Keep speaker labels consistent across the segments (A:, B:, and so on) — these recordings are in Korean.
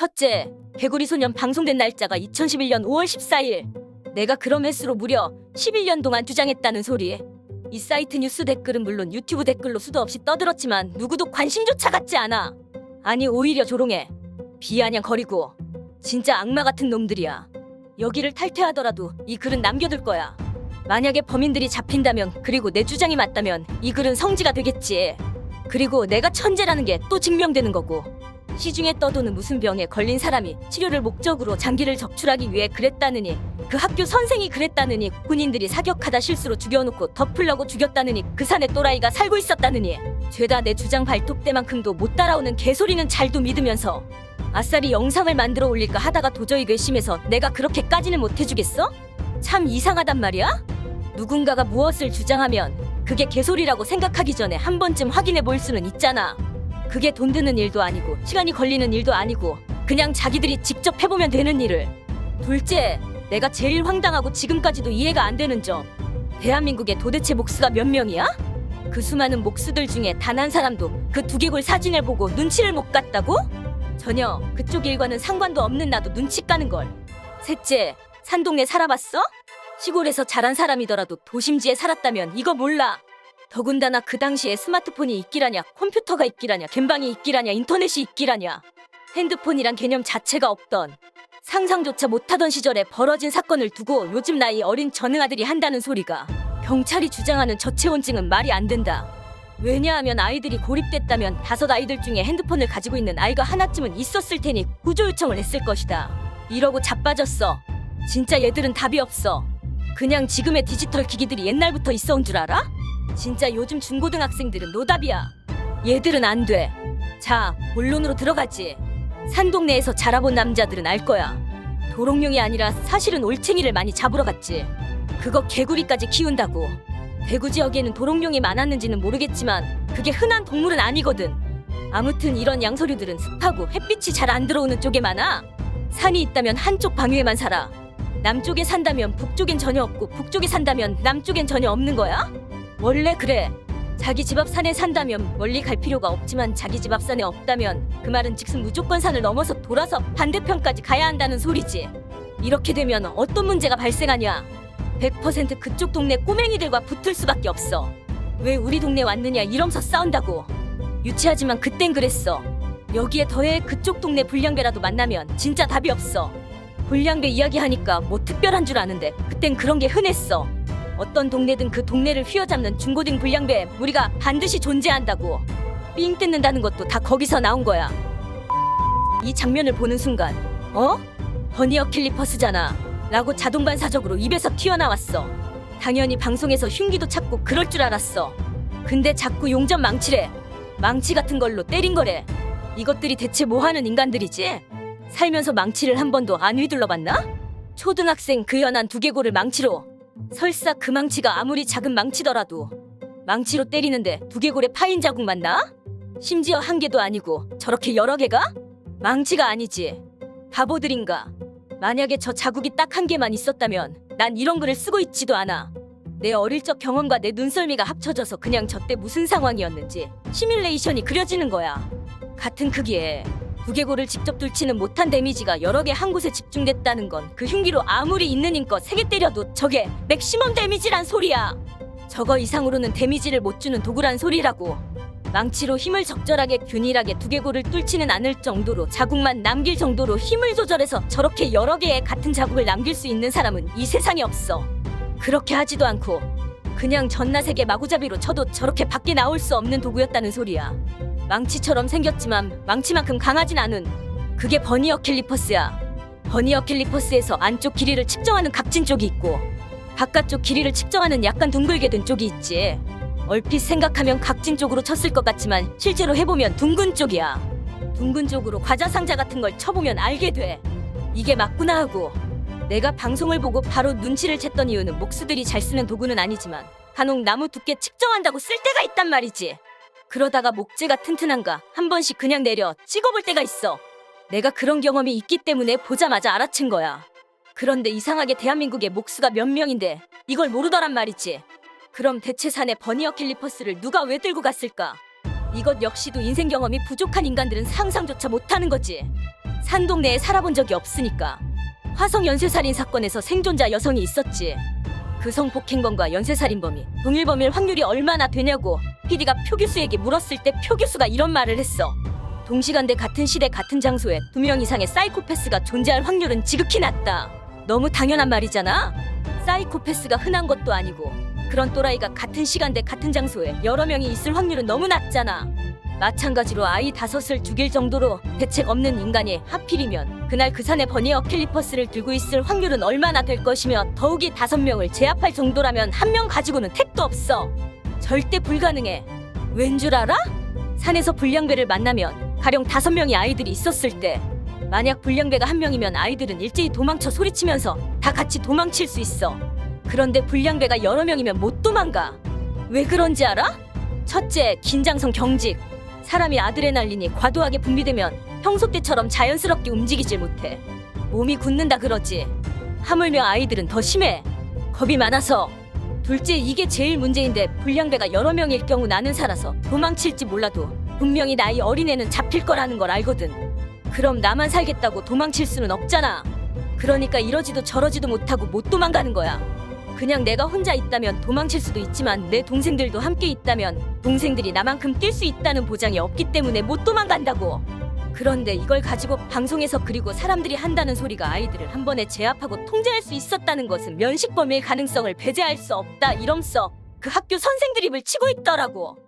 A: 첫째, 개구리 소년 방송된 날짜가 2011년 5월 14일. 내가 그럼 횟수로 무려 11년 동안 주장했다는 소리. 이 사이트 뉴스 댓글은 물론 유튜브 댓글로 수도 없이 떠들었지만 누구도 관심조차 갖지 않아. 아니 오히려 조롱해. 비아냥거리고 진짜 악마 같은 놈들이야. 여기를 탈퇴하더라도 이 글은 남겨둘 거야. 만약에 범인들이 잡힌다면 그리고 내 주장이 맞다면 이 글은 성지가 되겠지. 그리고 내가 천재라는 게 또 증명되는 거고. 시중에 떠도는 무슨 병에 걸린 사람이 치료를 목적으로 장기를 적출하기 위해 그랬다느니 그 학교 선생이 그랬다느니 군인들이 사격하다 실수로 죽여놓고 덮으려고 죽였다느니 그 산에 또라이가 살고 있었다느니 죄다 내 주장 발톱 때만큼도 못 따라오는 개소리는 잘도 믿으면서 아싸리 영상을 만들어 올릴까 하다가 도저히 괘씸해서 내가 그렇게까지는 못 해주겠어? 참 이상하단 말이야? 누군가가 무엇을 주장하면 그게 개소리라고 생각하기 전에 한 번쯤 확인해 볼 수는 있잖아. 그게 돈 드는 일도 아니고 시간이 걸리는 일도 아니고 그냥 자기들이 직접 해보면 되는 일을. 둘째, 내가 제일 황당하고 지금까지도 이해가 안 되는 점. 대한민국에 도대체 목수가 몇 명이야? 그 수많은 목수들 중에 단 한 사람도 그 두개골 사진을 보고 눈치를 못 갔다고? 전혀 그쪽 일과는 상관도 없는 나도 눈치 까는 걸. 셋째, 산동네 살아봤어? 시골에서 자란 사람이더라도 도심지에 살았다면 이거 몰라. 더군다나 그 당시에 스마트폰이 있기라냐, 컴퓨터가 있기라냐, 겜방이 있기라냐, 인터넷이 있기라냐. 핸드폰이란 개념 자체가 없던 상상조차 못하던 시절에 벌어진 사건을 두고 요즘 나이 어린 전응아들이 한다는 소리가 경찰이 주장하는 저체온증은 말이 안 된다. 왜냐하면 아이들이 고립됐다면 다섯 아이들 중에 핸드폰을 가지고 있는 아이가 하나쯤은 있었을 테니 구조 요청을 했을 것이다. 이러고 자빠졌어. 진짜 얘들은 답이 없어. 그냥 지금의 디지털 기기들이 옛날부터 있어온 줄 알아? 진짜 요즘 중고등학생들은 노답이야. 얘들은 안 돼. 자, 본론으로 들어가지. 산동네에서 자라본 남자들은 알 거야. 도롱뇽이 아니라 사실은 올챙이를 많이 잡으러 갔지. 그거 개구리까지 키운다고. 대구 지역에는 도롱뇽이 많았는지는 모르겠지만 그게 흔한 동물은 아니거든. 아무튼 이런 양서류들은 습하고 햇빛이 잘 안 들어오는 쪽에 많아. 산이 있다면 한쪽 방위에만 살아. 남쪽에 산다면 북쪽엔 전혀 없고 북쪽에 산다면 남쪽엔 전혀 없는 거야? 원래 그래. 자기 집 앞 산에 산다면 멀리 갈 필요가 없지만 자기 집 앞 산에 없다면 그 말은 즉슨 무조건 산을 넘어서 돌아서 반대편까지 가야 한다는 소리지. 이렇게 되면 어떤 문제가 발생하냐? 100% 그쪽 동네 꼬맹이들과 붙을 수밖에 없어. 왜 우리 동네 왔느냐 이러면서 싸운다고. 유치하지만 그땐 그랬어. 여기에 더해 그쪽 동네 불량배라도 만나면 진짜 답이 없어. 불량배 이야기하니까 뭐 특별한 줄 아는데 그땐 그런 게 흔했어. 어떤 동네든 그 동네를 휘어잡는 중고등 불량배 우리가 반드시 존재한다고. 삥 뜯는다는 것도 다 거기서 나온 거야. 이 장면을 보는 순간, 어? 버니어 킬리퍼스잖아. 라고 자동 반사적으로 입에서 튀어나왔어. 당연히 방송에서 흉기도 찾고 그럴 줄 알았어. 근데 자꾸 용접 망치래. 망치 같은 걸로 때린 거래. 이것들이 대체 뭐 하는 인간들이지? 살면서 망치를 한 번도 안 휘둘러 봤나? 초등학생 그 연한 두개골을 망치로. 설사 그 망치가 아무리 작은 망치더라도 망치로 때리는데 두개골에 파인 자국 맞나? 심지어 한 개도 아니고 저렇게 여러 개가? 망치가 아니지. 바보들인가? 만약에 저 자국이 딱 한 개만 있었다면 난 이런 글을 쓰고 있지도 않아. 내 어릴 적 경험과 내 눈썰미가 합쳐져서 그냥 저때 무슨 상황이었는지 시뮬레이션이 그려지는 거야. 같은 크기에 두개골을 직접 뚫지는 못한 데미지가 여러 개 한 곳에 집중됐다는 건 그 흉기로 아무리 있는 힘껏 세 개 때려도 저게 맥시멈 데미지란 소리야. 저거 이상으로는 데미지를 못 주는 도구란 소리라고. 망치로 힘을 적절하게 균일하게 두개골을 뚫지는 않을 정도로 자국만 남길 정도로 힘을 조절해서 저렇게 여러 개의 같은 자국을 남길 수 있는 사람은 이 세상에 없어. 그렇게 하지도 않고 그냥 전나세계 마구잡이로 쳐도 저렇게 밖에 나올 수 없는 도구였다는 소리야. 망치처럼 생겼지만 망치만큼 강하진 않은 그게 버니어 킬리퍼스야. 버니어 킬리퍼스에서 안쪽 길이를 측정하는 각진 쪽이 있고 바깥쪽 길이를 측정하는 약간 둥글게 된 쪽이 있지. 얼핏 생각하면 각진 쪽으로 쳤을 것 같지만 실제로 해보면 둥근 쪽이야. 둥근 쪽으로 과자 상자 같은 걸 쳐보면 알게 돼. 이게 맞구나 하고 내가 방송을 보고 바로 눈치를 챘던 이유는 목수들이 잘 쓰는 도구는 아니지만 간혹 나무 두께 측정한다고 쓸 때가 있단 말이지. 그러다가 목재가 튼튼한가 한 번씩 그냥 내려 찍어볼 때가 있어. 내가 그런 경험이 있기 때문에 보자마자 알아챈 거야. 그런데 이상하게 대한민국에 목수가 몇 명인데 이걸 모르더란 말이지. 그럼 대체 산에 버니어 킬리퍼스를 누가 왜 들고 갔을까? 이것 역시도 인생 경험이 부족한 인간들은 상상조차 못하는 거지. 산동 내에 살아본 적이 없으니까. 화성 연쇄살인 사건에서 생존자 여성이 있었지. 그 성폭행범과 연쇄살인범이 동일범일 확률이 얼마나 되냐고 PD가 표교수에게 물었을 때 표교수가 이런 말을 했어. 동시간대 같은 시대 같은 장소에 두 명 이상의 사이코패스가 존재할 확률은 지극히 낮다. 너무 당연한 말이잖아. 사이코패스가 흔한 것도 아니고 그런 또라이가 같은 시간대 같은 장소에 여러 명이 있을 확률은 너무 낮잖아. 마찬가지로 아이 다섯을 죽일 정도로 대책 없는 인간이 하필이면 그날 그 산에 버니어 캘리퍼스를 들고 있을 확률은 얼마나 될 것이며 더욱이 다섯 명을 제압할 정도라면 한 명 가지고는 택도 없어. 절대 불가능해. 왠 줄 알아? 산에서 불량배를 만나면 가령 다섯 명의 아이들이 있었을 때 만약 불량배가 한 명이면 아이들은 일제히 도망쳐 소리치면서 다 같이 도망칠 수 있어. 그런데 불량배가 여러 명이면 못 도망가. 왜 그런지 알아? 첫째, 긴장성 경직. 사람이 아드레날린이 과도하게 분비되면 평소 때처럼 자연스럽게 움직이질 못해. 몸이 굳는다 그러지. 하물며 아이들은 더 심해. 겁이 많아서. 둘째, 이게 제일 문제인데 불량배가 여러 명일 경우 나는 살아서 도망칠지 몰라도 분명히 나이 어린애는 잡힐 거라는 걸 알거든. 그럼 나만 살겠다고 도망칠 수는 없잖아. 그러니까 이러지도 저러지도 못하고 못 도망가는 거야. 그냥 내가 혼자 있다면 도망칠 수도 있지만 내 동생들도 함께 있다면 동생들이 나만큼 뛸 수 있다는 보장이 없기 때문에 못 도망간다고. 그런데 이걸 가지고 방송에서 그리고 사람들이 한다는 소리가 아이들을 한 번에 제압하고 통제할 수 있었다는 것은 면식범일 가능성을 배제할 수 없다 이러면서 그 학교 선생 드립을 치고 있더라고.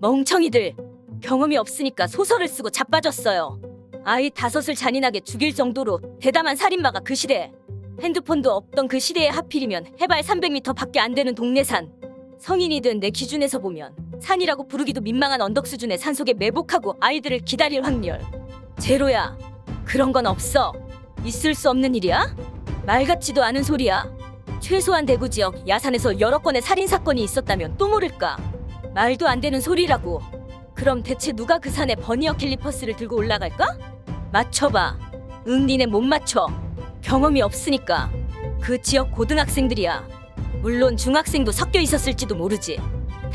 A: 멍청이들 경험이 없으니까 소설을 쓰고 자빠졌어요. 아이 다섯을 잔인하게 죽일 정도로 대담한 살인마가 그 시대에 핸드폰도 없던 그 시대에 하필이면 해발 300m 밖에 안 되는 동네산 성인이 된 내 기준에서 보면 산이라고 부르기도 민망한 언덕 수준의 산속에 매복하고 아이들을 기다릴 확률 제로야 그런 건 없어 있을 수 없는 일이야? 말 같지도 않은 소리야 최소한 대구 지역 야산에서 여러 건의 살인 사건이 있었다면 또 모를까 말도 안 되는 소리라고 그럼 대체 누가 그 산에 버니어 캘리퍼스를 들고 올라갈까? 맞춰봐 응 니네 못 맞춰 경험이 없으니까 그 지역 고등학생들이야. 물론 중학생도 섞여 있었을지도 모르지.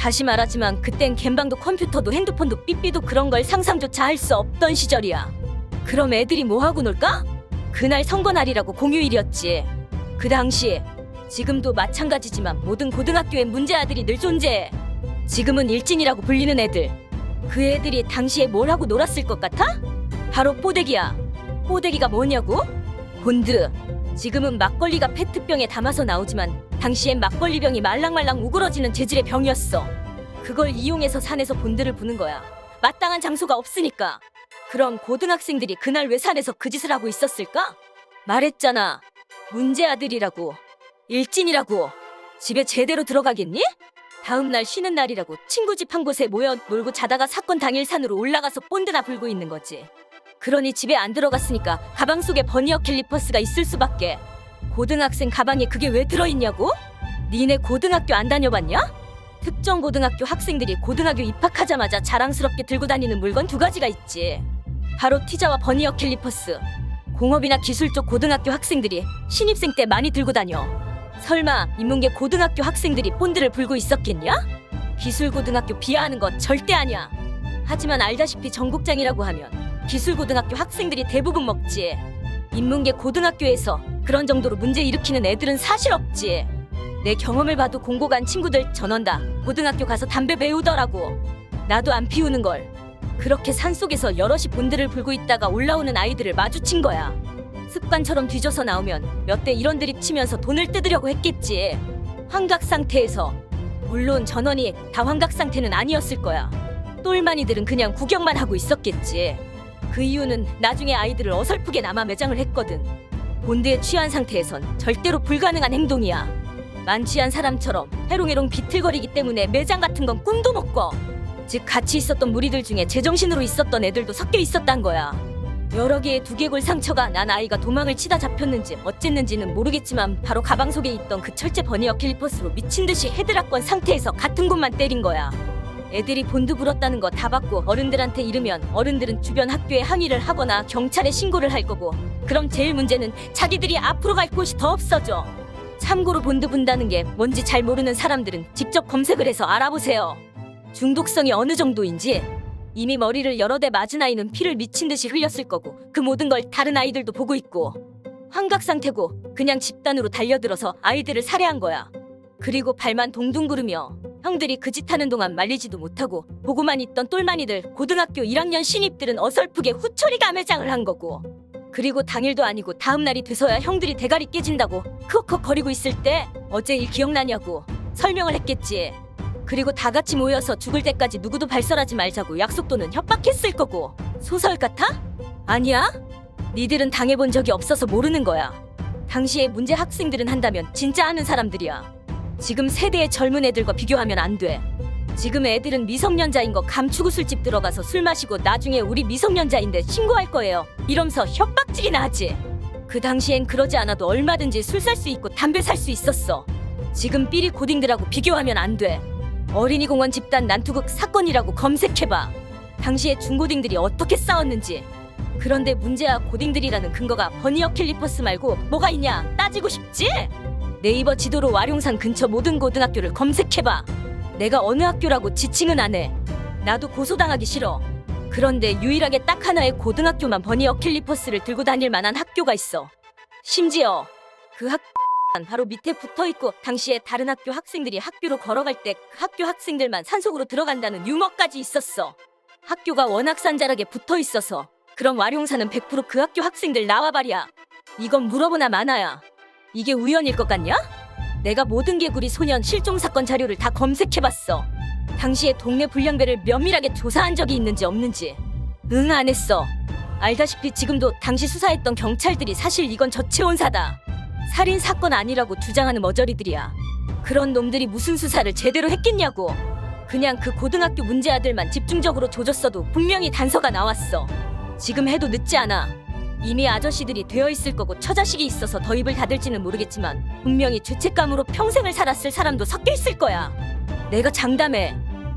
A: 다시 말하지만 그땐 갬방도 컴퓨터도 핸드폰도 삐삐도 그런 걸 상상조차 할 수 없던 시절이야. 그럼 애들이 뭐 하고 놀까? 그날 선거 날이라고 공휴일이었지. 그 당시 지금도 마찬가지지만 모든 고등학교에 문제 아들이 늘 존재해. 지금은 일진이라고 불리는 애들. 그 애들이 당시에 뭘 하고 놀았을 것 같아? 바로 뽀대기야. 뽀대기가 뭐냐고? 본드. 지금은 막걸리가 페트병에 담아서 나오지만 당시엔 막걸리병이 말랑말랑 우그러지는 재질의 병이었어. 그걸 이용해서 산에서 본드를 부는 거야. 마땅한 장소가 없으니까. 그럼 고등학생들이 그날 왜 산에서 그 짓을 하고 있었을까? 말했잖아. 문제 아들이라고. 일진이라고. 집에 제대로 들어가겠니? 다음 날 쉬는 날이라고 친구 집 한 곳에 모여 놀고 자다가 사건 당일 산으로 올라가서 본드나 불고 있는 거지. 그러니 집에 안 들어갔으니까 가방 속에 버니어 캘리퍼스가 있을 수밖에. 고등학생 가방에 그게 왜 들어있냐고? 니네 고등학교 안 다녀봤냐? 특정 고등학교 학생들이 고등학교 입학하자마자 자랑스럽게 들고 다니는 물건 두 가지가 있지. 바로 티자와 버니어 캘리퍼스. 공업이나 기술 쪽 고등학교 학생들이 신입생 때 많이 들고 다녀. 설마 인문계 고등학교 학생들이 본드를 불고 있었겠냐? 기술 고등학교 비하하는 거 절대 아니야. 하지만 알다시피 전국장이라고 하면 기술 고등학교 학생들이 대부분 먹지. 인문계 고등학교에서 그런 정도로 문제 일으키는 애들은 사실 없지. 내 경험을 봐도 공고 간 친구들 전원 다. 고등학교 가서 담배 배우더라고. 나도 안 피우는 걸. 그렇게 산속에서 여럿이 본드를 불고 있다가 올라오는 아이들을 마주친 거야. 습관처럼 뒤져서 나오면 몇 대 이런 드립 치면서 돈을 뜯으려고 했겠지. 환각 상태에서. 물론 전원이 다 환각 상태는 아니었을 거야. 똘마니들은 그냥 구경만 하고 있었겠지. 그 이유는 나중에 아이들을 어설프게 남아 매장을 했거든. 본드에 취한 상태에선 절대로 불가능한 행동이야. 만취한 사람처럼 해롱해롱 비틀거리기 때문에 매장 같은 건 꿈도 못 꿔. 즉 같이 있었던 무리들 중에 제정신으로 있었던 애들도 섞여 있었단 거야. 여러 개의 두개골 상처가 난 아이가 도망을 치다 잡혔는지 어쨌는지는 모르겠지만 바로 가방 속에 있던 그 철제 버니어 캘리퍼스로 미친 듯이 헤드락건 상태에서 같은 곳만 때린 거야. 애들이 본드 불었다는 거 다 받고 어른들한테 이르면 어른들은 주변 학교에 항의를 하거나 경찰에 신고를 할 거고. 그럼 제일 문제는 자기들이 앞으로 갈 곳이 더 없어져. 참고로 본드 분다는 게 뭔지 잘 모르는 사람들은 직접 검색을 해서 알아보세요. 중독성이 어느 정도인지. 이미 머리를 여러 대 맞은 아이는 피를 미친 듯이 흘렸을 거고 그 모든 걸 다른 아이들도 보고 있고. 환각 상태고 그냥 집단으로 달려들어서 아이들을 살해한 거야. 그리고 발만 동동 구르며 형들이 그 짓 하는 동안 말리지도 못하고 보고만 있던 똘마니들 고등학교 1학년 신입들은 어설프게 후처리 감회장을 한 거고 그리고 당일도 아니고 다음 날이 돼서야 형들이 대가리 깨진다고 크크거리고 거리고 있을 때 어제 일 기억나냐고 설명을 했겠지. 그리고 다 같이 모여서 죽을 때까지 누구도 발설하지 말자고 약속도는 협박했을 거고 소설 같아? 아니야? 니들은 당해본 적이 없어서 모르는 거야. 당시에 문제 학생들은 한다면 진짜 아는 사람들이야. 지금 세대의 젊은 애들과 비교하면 안 돼. 지금 애들은 미성년자인 거 감추고 술집 들어가서 술 마시고 나중에 우리 미성년자인데 신고할 거예요. 이러면서 협박질이나 하지. 그 당시엔 그러지 않아도 얼마든지 술 살 수 있고 담배 살 수 있었어. 지금 삐리 고딩들하고 비교하면 안 돼. 어린이 공원 집단 난투극 사건이라고 검색해봐. 당시에 중고딩들이 어떻게 싸웠는지. 그런데 문제야 고딩들이라는 근거가 버니어 캘리퍼스 말고 뭐가 있냐 따지고 싶지? 네이버 지도로 와룡산 근처 모든 고등학교를 검색해봐. 내가 어느 학교라고 지칭은 안 해. 나도 고소당하기 싫어. 그런데 유일하게 딱 하나의 고등학교만 버니어 캘리퍼스를 들고 다닐 만한 학교가 있어. 심지어 그 학... 바로 밑에 붙어 있고 당시에 다른 학교 학생들이 학교로 걸어갈 때 그 학교 학생들만 산속으로 들어간다는 유머까지 있었어. 학교가 워낙 산자락에 붙어 있어서 그럼 와룡사는 100%그 학교 학생들 나와봐랴. 이건 물어보나 마나야. 이게 우연일 것 같냐? 내가 모든 개구리 소년 실종 사건 자료를 다 검색해봤어. 당시에 동네 불량배를 면밀하게 조사한 적이 있는지 없는지. 응 안 했어. 알다시피 지금도 당시 수사했던 경찰들이 사실 이건 저체온사다. 살인 사건 아니라고 주장하는 머저리들이야. 그런 놈들이 무슨 수사를 제대로 했겠냐고. 그냥 그 고등학교 문제 아들만 집중적으로 조졌어도 분명히 단서가 나왔어. 지금 해도 늦지 않아. 이미 아저씨들이 되어 있을 거고 처자식이 있어서 더 입을 닫을지는 모르겠지만 분명히 죄책감으로 평생을 살았을 사람도 섞여 있을 거야. 내가 장담해.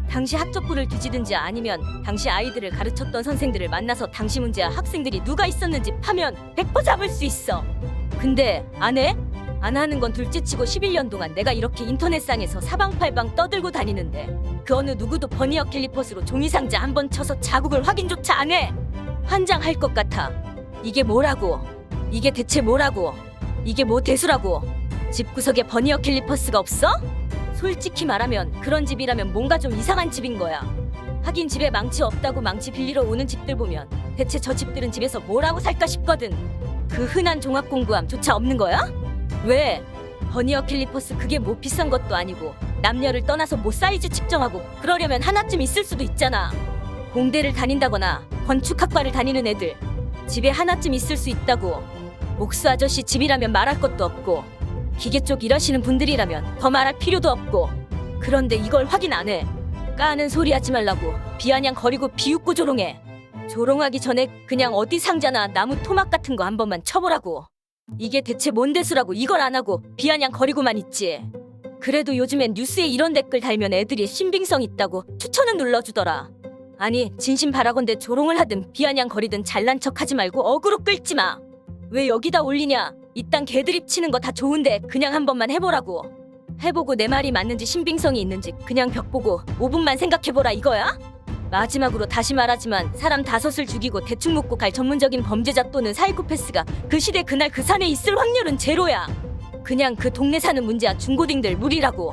A: 당시 학적부를 뒤지든지 아니면 당시 아이들을 가르쳤던 선생들을 만나서 당시 문제와 학생들이 누가 있었는지 파면 100% 잡을 수 있어. 근데 안 해? 안 하는 건 둘째치고 11년 동안 내가 이렇게 인터넷상에서 사방팔방 떠들고 다니는데 그 어느 누구도 버니어 캘리퍼스로 종이 상자 한 번 쳐서 자국을 확인조차 안 해. 환장할 것 같아. 이게 뭐라고? 이게 대체 뭐라고? 이게 뭐 대수라고? 집구석에 버니어 캘리퍼스가 없어? 솔직히 말하면 그런 집이라면 뭔가 좀 이상한 집인 거야. 하긴 집에 망치 없다고 망치 빌리러 오는 집들 보면 대체 저 집들은 집에서 뭐라고 살까 싶거든. 그 흔한 종합 공부함조차 없는 거야? 왜? 버니어 캘리퍼스 그게 뭐 비싼 것도 아니고 남녀를 떠나서 뭐 사이즈 측정하고 그러려면 하나쯤 있을 수도 있잖아. 공대를 다닌다거나 건축학과를 다니는 애들 집에 하나쯤 있을 수 있다고. 옥수 아저씨 집이라면 말할 것도 없고 기계 쪽 일하시는 분들이라면 더 말할 필요도 없고 그런데 이걸 확인 안 해. 까는 소리 하지 말라고 비아냥 거리고 비웃고 조롱해. 조롱하기 전에 그냥 어디 상자나 나무 토막 같은 거 한 번만 쳐보라고. 이게 대체 뭔 대수라고 이걸 안 하고 비아냥 거리고만 있지. 그래도 요즘엔 뉴스에 이런 댓글 달면 애들이 신빙성 있다고 추천은 눌러주더라. 아니 진심 바라건대 조롱을 하든 비아냥 거리든 잘난 척하지 말고 어그로 끌지 마. 왜 여기다 올리냐? 이딴 개드립 치는 거 다 좋은데 그냥 한 번만 해보라고. 해보고 내 말이 맞는지 신빙성이 있는지 그냥 벽 보고 5분만 생각해보라 이거야? 마지막으로 다시 말하지만 사람 다섯을 죽이고 대충 묻고 갈 전문적인 범죄자 또는 사이코패스가 그 시대 그날 그 산에 있을 확률은 제로야. 그냥 그 동네 사는 문제야 중고딩들 무리라고.